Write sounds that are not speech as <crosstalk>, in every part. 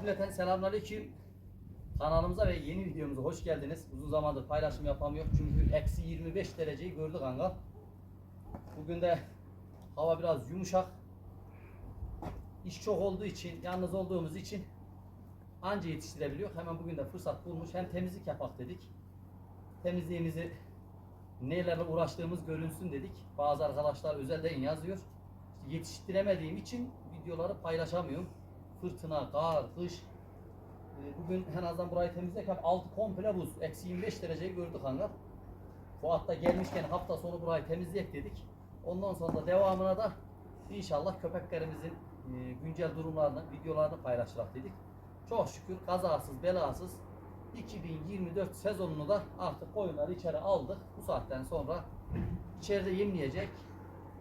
Cümleten selamünaleyküm. Kanalımıza ve yeni videomuza hoş geldiniz. Uzun zamandır paylaşım yapamıyorum çünkü eksi 25 dereceyi gördü kanka. Bugün de hava biraz yumuşak. İş çok olduğu için, yalnız olduğumuz için anca yetiştirebiliyor. Hemen bugün de fırsat bulmuş. Hem temizlik yapak dedik. Temizliğimizi nelerle uğraştığımız görünsün dedik. Bazı arkadaşlar özelden yazıyor. İşte yetiştiremediğim için videoları paylaşamıyorum. Fırtına, kar, kış. Ee, Bugün en azından burayı temizlerken altı komple buz. Eksi 25 dereceyi gördük hangar. Fuat da gelmişken hafta sonu burayı temizleyek dedik. Ondan sonra da devamına da inşallah köpeklerimizin e, güncel durumlarını, videolarını paylaşacak dedik. Çok şükür kazasız, belasız 2024 sezonunu da artık koyunları içeri aldık. Bu saatten sonra içeride yemleyecek.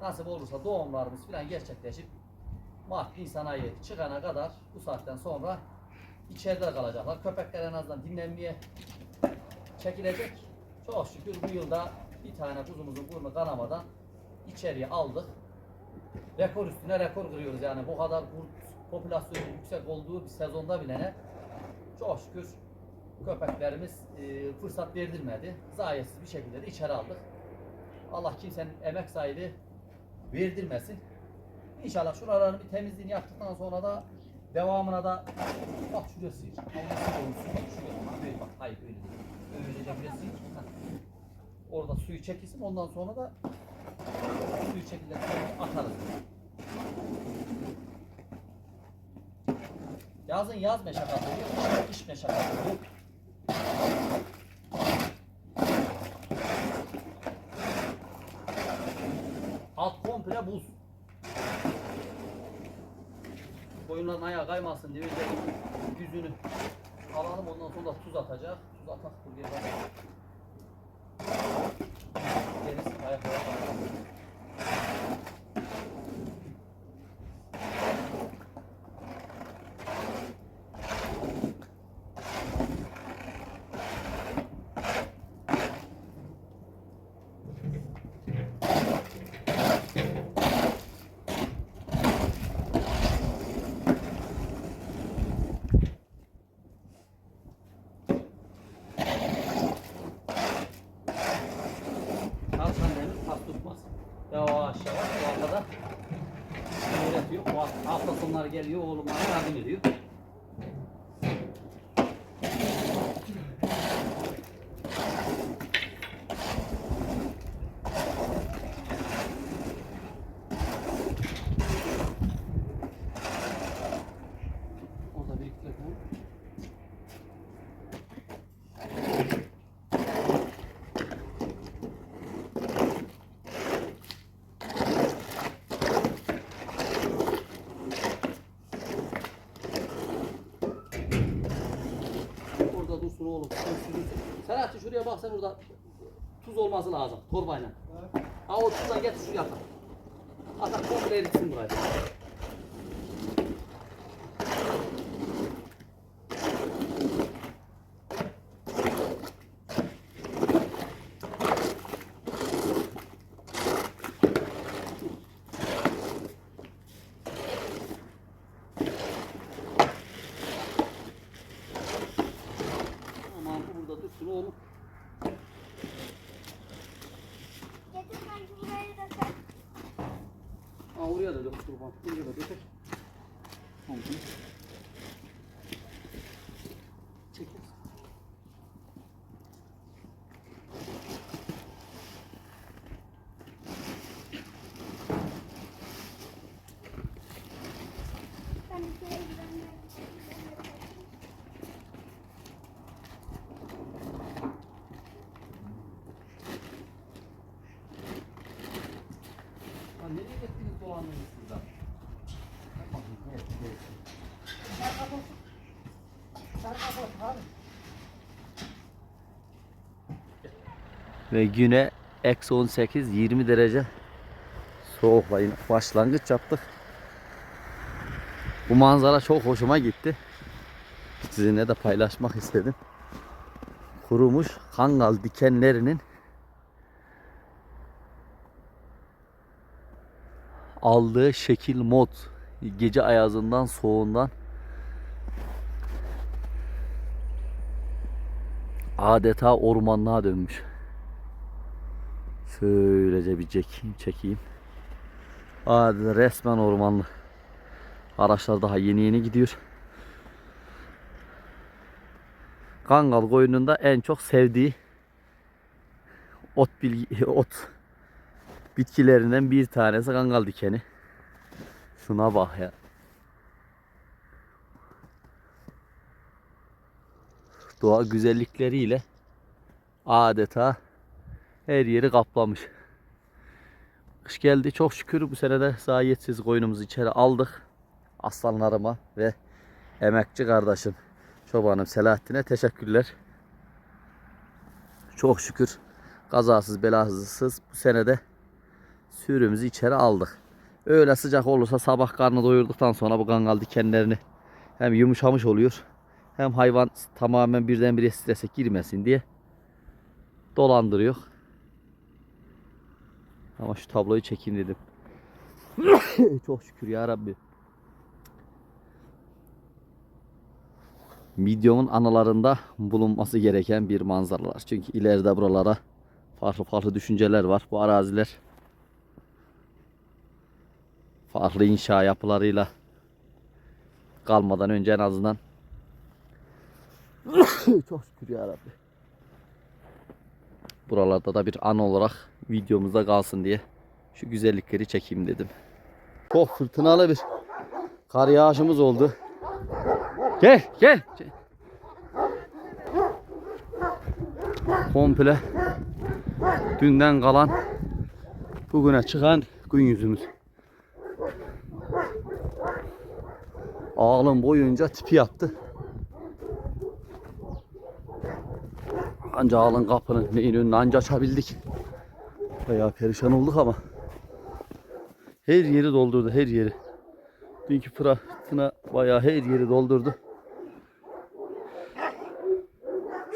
Nasip olursa doğumlarımız falan gerçekleşip Mart, Nisan ayı çıkana kadar bu saatten sonra içeride kalacaklar. Köpekler en azından dinlenmeye çekilecek. Çok şükür bu yılda bir tane kuzumuzun burnu kanamadan içeriye aldık. Rekor üstüne rekor kırıyoruz yani bu kadar kurt popülasyonun yüksek olduğu bir sezonda bile ne çok şükür köpeklerimiz e, fırsat verdirmedi. Zayitsiz bir şekilde de içeri aldık. Allah kimsenin emek sahibi verdirmesin. İnşallah şuraların bir temizliğini yaptıktan sonra da devamına da bak şuraya sıyır. Havlusu olsun. Bak şuraya. Böyle bak. Hayır öyle değil. Öylece buraya sıyır. Heh. Orada suyu çekilsin. Ondan sonra da suyu çekilir. Atarız. Yazın yaz meşakkatı kış meşakkatı. Alt komple buz. Koyunların ayağı kaymasın diye önce yüzünü alalım ondan sonra da tuz atacak. Tuz atak buraya bak. Deniz ayaklara kaymasın. Kalkan demir tas tutmaz. Yavaş yavaş bu arkada öğretiyor. Bu hafta sonları geliyor oğlum bana yardım ediyor. Orada bir iki telefon. Oğlum. Selahattin şuraya bak sen burada tuz olması lazım torbayla. Ha o tuzdan getir şuraya atar. Atar komple eritsin burayı. აურია და დოქტორ ბა. შეიძლება დეთქ. მომწონს. Ve güne eksi 18 20 derece soğukla başlangıç yaptık. Bu manzara çok hoşuma gitti. Sizinle de paylaşmak istedim. Kurumuş kangal dikenlerinin aldığı şekil mod gece ayazından soğuğundan adeta ormanlığa dönmüş. Şöylece bir çekeyim, çekeyim. Adeta resmen ormanlı. Araçlar daha yeni yeni gidiyor. Kangal koyununda en çok sevdiği ot bilgi, <laughs> ot bitkilerinden bir tanesi kangal dikeni. Şuna bak ya. Doğa güzellikleriyle adeta her yeri kaplamış. Kış geldi çok şükür bu sene de zayiyetsiz koyunumuzu içeri aldık. Aslanlarıma ve emekçi kardeşim çobanım Selahattin'e teşekkürler. Çok şükür kazasız belasız bu sene de sürümüzü içeri aldık. Öyle sıcak olursa sabah karnı doyurduktan sonra bu kangal dikenlerini hem yumuşamış oluyor hem hayvan tamamen birdenbire strese girmesin diye dolandırıyor. Ama şu tabloyu çekeyim dedim. <coughs> Çok şükür ya Rabbi. Videomun analarında bulunması gereken bir manzaralar. Çünkü ileride buralara farklı farklı düşünceler var. Bu araziler farklı inşa yapılarıyla kalmadan önce en azından <coughs> çok şükür ya Rabbi. Buralarda da bir an olarak videomuzda kalsın diye şu güzellikleri çekeyim dedim. Çok fırtınalı bir kar yağışımız oldu. Gel gel. Komple dünden kalan bugüne çıkan gün yüzümüz. Ağlım boyunca tipi yaptı. Anca ağlın kapının neyin önünü anca açabildik. Bayağı perişan olduk ama. Her yeri doldurdu her yeri. Dünkü fırtına bayağı her yeri doldurdu.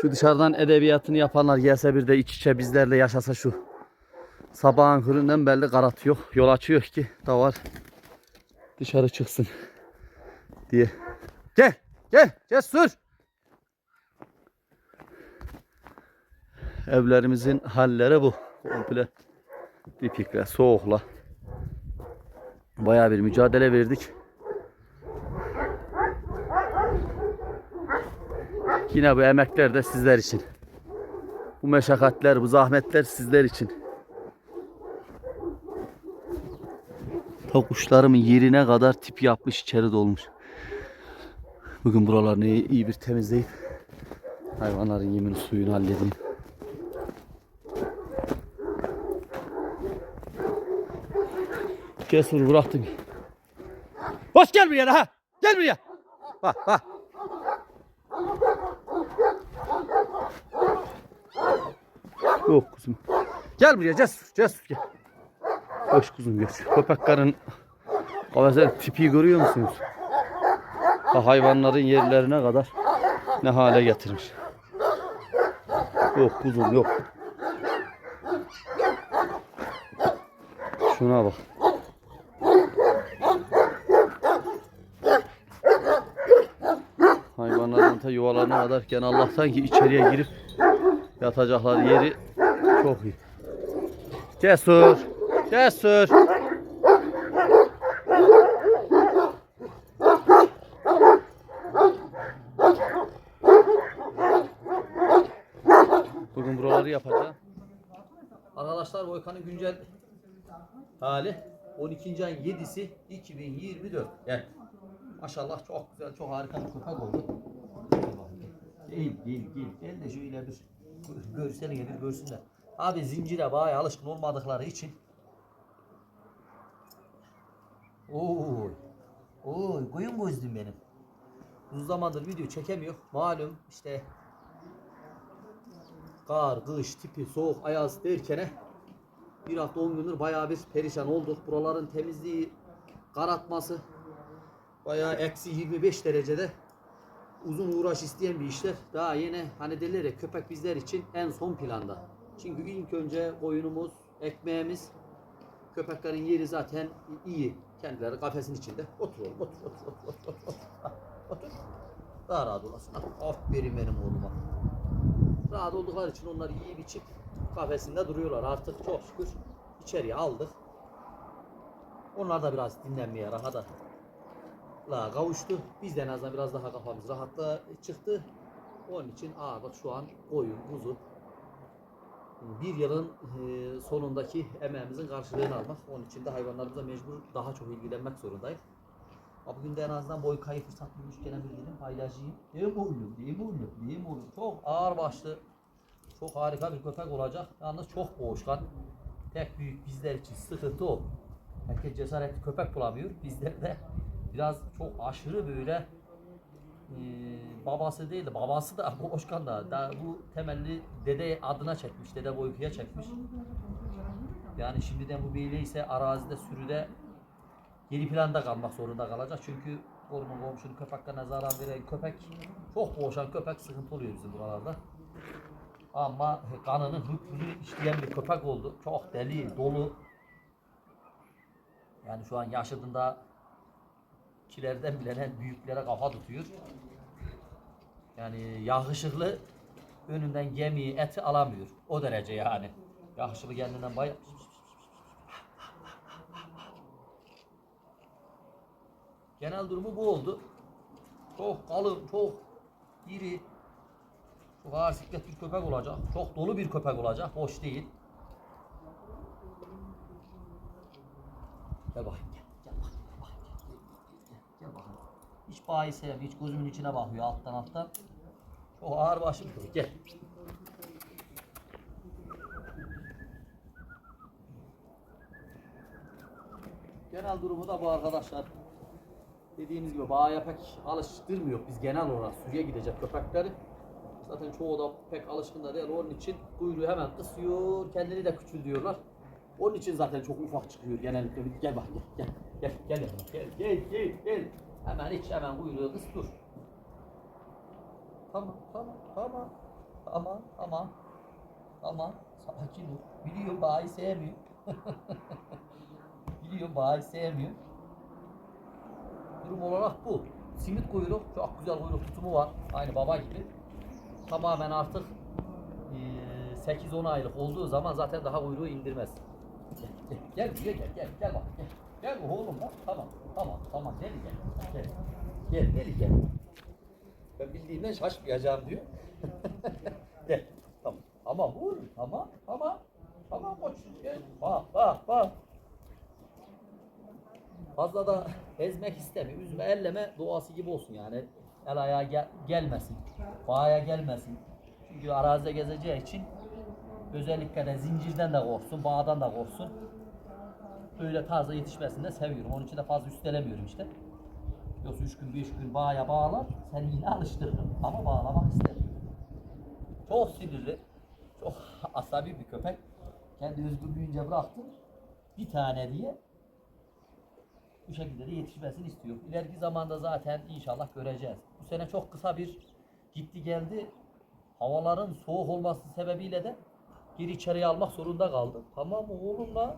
Şu dışarıdan edebiyatını yapanlar gelse bir de iç içe bizlerle yaşasa şu. Sabahın köründen belli karat. Yol açıyor ki davar dışarı çıksın diye. Gel gel cesur. Evlerimizin halleri bu. Komple dipikle, soğukla. Bayağı bir mücadele verdik. Yine bu emekler de sizler için. Bu meşakkatler, bu zahmetler sizler için. Ta kuşlarımın yerine kadar tip yapmış içeri dolmuş. Bugün buralarını iyi bir temizleyip hayvanların yemini suyunu halledeyim. Cesur bıraktım. Hoş gel buraya ha. Gel buraya. Bak bak. Yok kuzum. Gel buraya cesur cesur gel. Hoş kuzum gel. Köpek karın kafasının tipi görüyor musunuz? Ha, hayvanların yerlerine kadar ne hale getirmiş. Yok kuzum yok. Şuna bak. Kadar gene Allah'tan ki içeriye girip yatacakları yeri çok iyi. Cesur. Cesur. Bugün buraları yapacağım. Arkadaşlar Volkan'ın güncel hali 12. ayın 7'si 2024. Yani maşallah çok güzel, çok harika bir köpek oldu. Gel, gel, gel. Gel de şöyle bir görsene gelir görsünler. Abi zincire bayağı alışkın olmadıkları için Oy. Oy koyun gözlüm benim. Uzun zamandır video çekemiyor. Malum işte kar, kış, tipi, soğuk, ayaz derken bir hafta 10 gündür bayağı bir perişan olduk. Buraların temizliği, karartması bayağı eksi 25 derecede uzun uğraş isteyen bir işler. Daha yine hani derler ya köpek bizler için en son planda. Çünkü ilk önce koyunumuz, ekmeğimiz, köpeklerin yeri zaten iyi. Kendileri kafesin içinde. Otur oğlum, otur, otur, otur, otur, otur. Otur. Daha rahat olasın. Aferin benim oğluma. Rahat oldukları için onlar yiyip içip kafesinde duruyorlar. Artık çok şükür içeriye aldık. Onlar da biraz dinlenmeye rahata la kavuştu. Biz de en azından biraz daha kafamız rahatla çıktı. Onun için ağırlık şu an koyun, kuzu. Bir yılın e, sonundaki emeğimizin karşılığını almak. Onun için de hayvanlarımıza mecbur daha çok ilgilenmek zorundayız. Bugün de en azından boy kayıp fırsat bulmuş gene bir dedim paylaşayım. Değil mi oğlum? Değil mi oğlum? Değil mi oğlum? Çok ağır başlı, çok harika bir köpek olacak. Yalnız çok boğuşkan. Tek büyük bizler için sıkıntı o. Herkes cesaretli köpek bulamıyor. Bizler de biraz çok aşırı böyle e, babası değil de babası da <laughs> boğuşkan da, da bu temelli dede adına çekmiş. Dede boykuya çekmiş. Yani şimdiden bu beyle ise arazide sürüde geri planda kalmak zorunda kalacak. Çünkü koruma komşunun köpeklerine zarar veren köpek çok boğuşan köpek sıkıntı oluyor bizim buralarda. Ama kanının hükmünü işleyen bir köpek oldu. Çok deli, dolu. Yani şu an yaşadığında kilerden bilenen büyüklere kafa tutuyor. Yani yakışıklı önünden gemiyi, eti alamıyor. O derece yani. Yakışıklı kendinden bayağı... Genel durumu bu oldu. Çok kalın, çok iri, çok ağır siklet bir köpek olacak. Çok dolu bir köpek olacak. Boş değil. Gel bakayım. Gel, bakayım, gel, gel, gel, gel, gel bakayım. Hiç bayi sevmiyor. Hiç gözümün içine bakıyor alttan alttan. Çok ağır köpek. Gel. Genel durumu da bu arkadaşlar. Dediğimiz gibi bağaya pek alıştırmıyor biz genel olarak sürüye gidecek köpekleri. Zaten çoğu da pek alışkın da değil. Onun için kuyruğu hemen kısıyor, kendini de küçültüyorlar. Onun için zaten çok ufak çıkıyor genellikle. Gel bak gel gel gel gel gel gel gel gel. Hemen hiç hemen kuyruğu kıs dur. Tamam tamam tamam tamam tamam tamam sakin ol. Biliyorum bayi sevmiyor. <laughs> Biliyorum bayi sevmiyor. Durum olarak bu. Simit kuyruk çok güzel kuyruk tutumu var. Aynı baba gibi. Tamamen artık eee, 8-10 aylık olduğu zaman zaten daha kuyruğu indirmez. Gel, gel, gel, gel, gel, gel bak, gel. Gel oğlum bak, tamam, tamam, tamam, gel, gel, gel, gel, gel, gel. Ben bildiğimden şaşmayacağım diyor. <laughs> gel, tamam, tamam oğlum, tamam, tamam, tamam koçum, gel, bak, bak, bak. Fazla da ezmek istemiyor. Üzme, elleme doğası gibi olsun yani. El ayağa gel- gelmesin. Bağa gelmesin. Çünkü arazide gezeceği için özellikle de zincirden de korksun, bağdan da korksun. Böyle taze yetişmesini de seviyorum. Onun için de fazla üstelemiyorum işte. Yoksa 3 gün 5 gün bağa bağlar, seni yine alıştırırım. Ama bağlamak istemiyorum. Çok sinirli, çok <laughs> asabi bir köpek. Kendi özgürlüğünce bıraktım. Bir tane diye bu şekilde de yetişmesini istiyor. İleriki zamanda zaten inşallah göreceğiz. Bu sene çok kısa bir gitti geldi. Havaların soğuk olması sebebiyle de geri içeriye almak zorunda kaldım. Tamam oğlum la?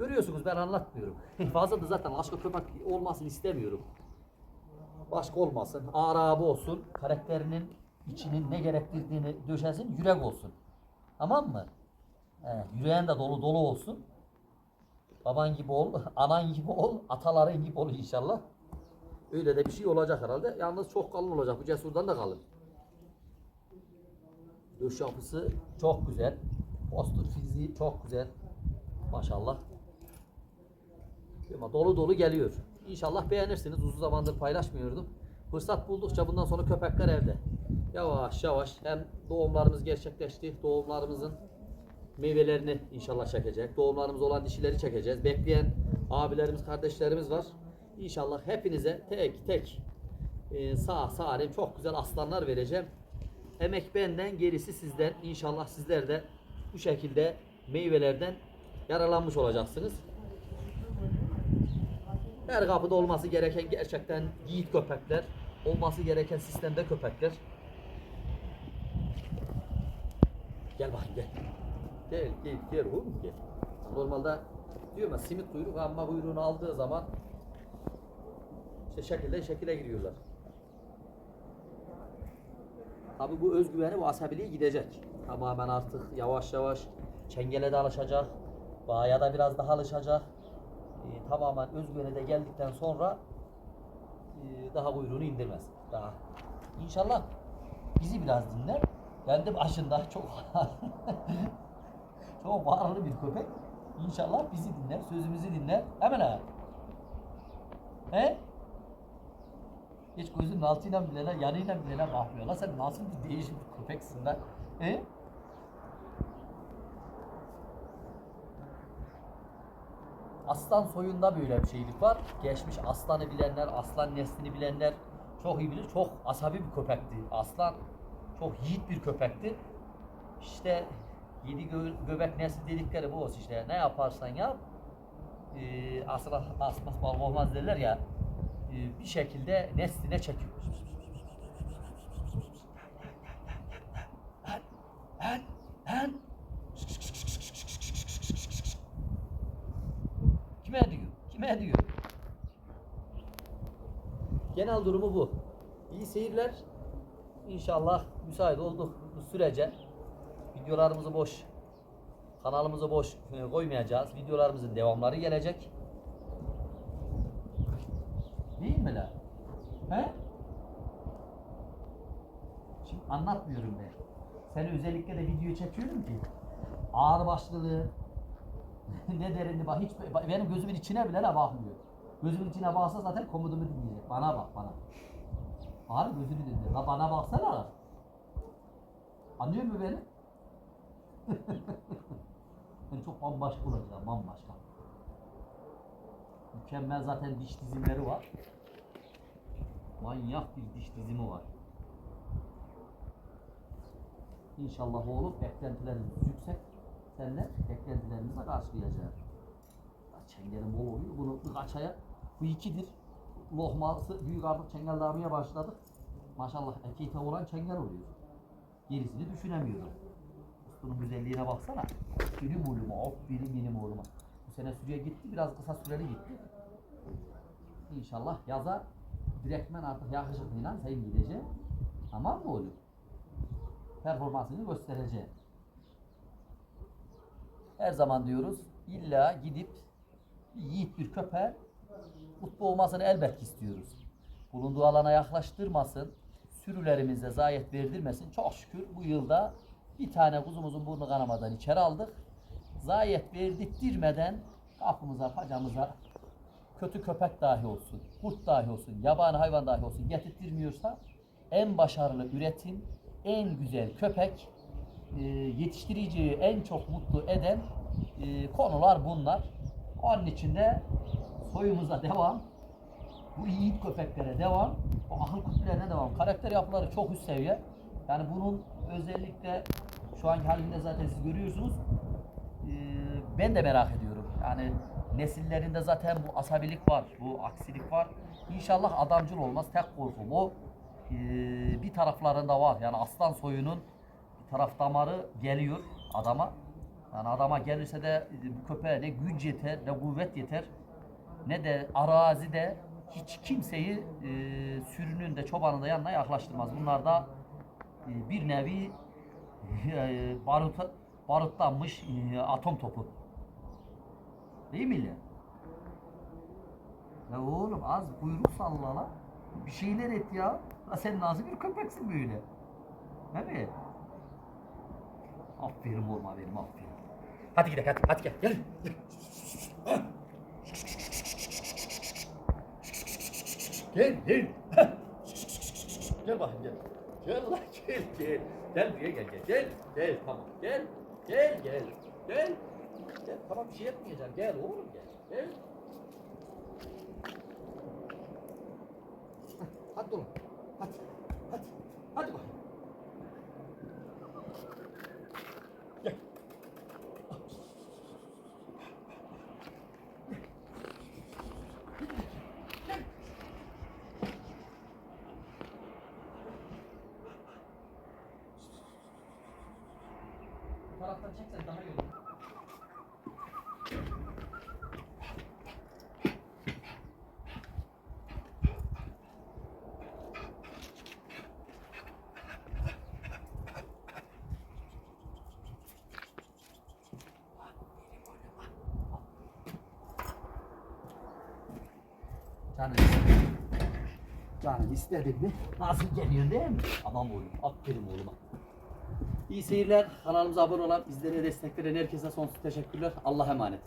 Görüyorsunuz ben anlatmıyorum. Fazla da zaten başka köpek olmasını istemiyorum. Başka olmasın. Arabı olsun. Karakterinin içinin ne gerektirdiğini döşesin. Yürek olsun. Tamam mı? He, yüreğin de dolu dolu olsun. Baban gibi ol, <laughs> anan gibi ol, ataların gibi ol inşallah. Öyle de bir şey olacak herhalde. Yalnız çok kalın olacak. Bu cesurdan da kalın. Döş yapısı çok güzel. Postur fiziği çok güzel. Maşallah. Ama dolu dolu geliyor. İnşallah beğenirsiniz. Uzun zamandır paylaşmıyordum. Fırsat buldukça bundan sonra köpekler evde. Yavaş yavaş hem doğumlarımız gerçekleşti. Doğumlarımızın meyvelerini inşallah çekecek. Doğumlarımız olan dişileri çekeceğiz. Bekleyen abilerimiz, kardeşlerimiz var. İnşallah hepinize tek tek e, sağ salim çok güzel aslanlar vereceğim. Emek benden, gerisi sizden. İnşallah sizler de bu şekilde meyvelerden yararlanmış olacaksınız. Her kapıda olması gereken gerçekten yiğit köpekler. Olması gereken sistemde köpekler. Gel bakayım gel. Gel gel gel oğlum gel. Normalde diyorum ya simit kuyruk ama kuyruğunu aldığı zaman işte şekilde şekile giriyorlar. Tabi bu özgüveni, bu asabiliği gidecek. Tamamen artık yavaş yavaş çengele de alışacak. Bağa da biraz daha alışacak. Ee, tamamen özgüveni de geldikten sonra e, daha kuyruğunu indirmez. Daha. İnşallah bizi biraz dinler. Ben de başında çok <laughs> çok bağırlı bir köpek. İnşallah bizi dinler, sözümüzü dinler. Hemen ha. He? Hiç gözünün altıyla bilene, yanıyla bilene bakmıyor. La sen nasıl bir değişik bir köpeksin lan? He? Aslan soyunda böyle bir şeylik var. Geçmiş aslanı bilenler, aslan neslini bilenler çok iyi bilir. Çok asabi bir köpekti. Aslan çok yiğit bir köpekti. İşte yedi gö- göbek nesli dedikleri bu olsun işte. Ne yaparsan yap, e, asla asmaz bal olmaz derler ya. e, bir şekilde nesline çekiyor. Genel durumu bu. İyi seyirler. İnşallah müsait olduk bu sürece videolarımızı boş kanalımızı boş e, koymayacağız. Videolarımızın devamları gelecek. Değil mi lan? He? Şimdi anlatmıyorum ben. Seni özellikle de video çekiyorum ki ağır başlılığı <laughs> ne derini bak hiç benim gözümün içine bile bakmıyor. Gözümün içine baksa zaten komutumu dinleyecek. Bana bak bana. Ağır gözünü dinle. La bana baksana. Anlıyor mu beni? <laughs> ben çok bambaşka olacağım, bambaşka. Mükemmel zaten diş dizimleri var. Manyak bir diş dizimi var. İnşallah oğlum beklentilerimiz yüksek. Beklentilerimizi de karşılayacağız. Ya Çengelin bol oluyor. Bunu birkaç aya bu ikidir. Lohması büyük artık çengel dağılmaya başladık. Maşallah ekite olan çengel oluyor. Gerisini düşünemiyorum. Bunun güzelliğine baksana. Benim oğluma, of benim benim oğluma. Bu sene sürüye gitti, biraz kısa süreli gitti. İnşallah yaza direktmen artık yakışıklıyla sen gideceksin. Tamam mı oğlum? Performansını göstereceğim. Her zaman diyoruz, illa gidip yiğit bir köpeğe mutlu olmasını elbette istiyoruz. Bulunduğu alana yaklaştırmasın, sürülerimize zayiat verdirmesin. Çok şükür bu yılda bir tane kuzumuzun burnu kanamadan içeri aldık. Zayiat verdirttirmeden kapımıza, pacamıza kötü köpek dahi olsun, kurt dahi olsun, yabani hayvan dahi olsun getirttirmiyorsa en başarılı üretim, en güzel köpek, e, yetiştiriciyi en çok mutlu eden e, konular bunlar. Onun için de soyumuza devam, bu yiğit köpeklere devam, o akıl kütlelerine devam. Karakter yapıları çok üst seviye. Yani bunun özellikle şu anki halinde zaten siz görüyorsunuz. Ee, ben de merak ediyorum. Yani nesillerinde zaten bu asabilik var, bu aksilik var. İnşallah adamcıl olmaz. Tek korkum o. Ee, bir taraflarında var. Yani aslan soyunun bir taraf damarı geliyor adama. Yani adama gelirse de bu köpeğe ne güç yeter, ne kuvvet yeter, ne de arazide hiç kimseyi e, sürünün de çobanın da yanına yaklaştırmaz. Bunlar da e, bir nevi e, baruta, barutlanmış e, atom topu. Değil mi? Ya oğlum az kuyruk salla la. Bir şeyler et ya. La sen nasıl bir köpeksin böyle? Değil mi? Aferin oğlum benim aferin. Hadi gidelim hadi, hadi gel gel. Gel gel. gel bakayım gel. Gel lan gel gel. Gel buraya gel gel. Gel gel tamam gel. Gel gel. Gel. Gel tamam bir şey yapmayacağım. Gel oğlum gel. Gel. Hadi oğlum. Hadi. Hadi. Hadi bakayım. Barattan çeksen daha iyi olur. Canım. İstedin mi? Nasıl geliyor değil mi? Tamam oğlum. Aferin oğluma. İyi seyirler. Kanalımıza abone olan, bizlere destek veren herkese sonsuz teşekkürler. Allah'a emanet.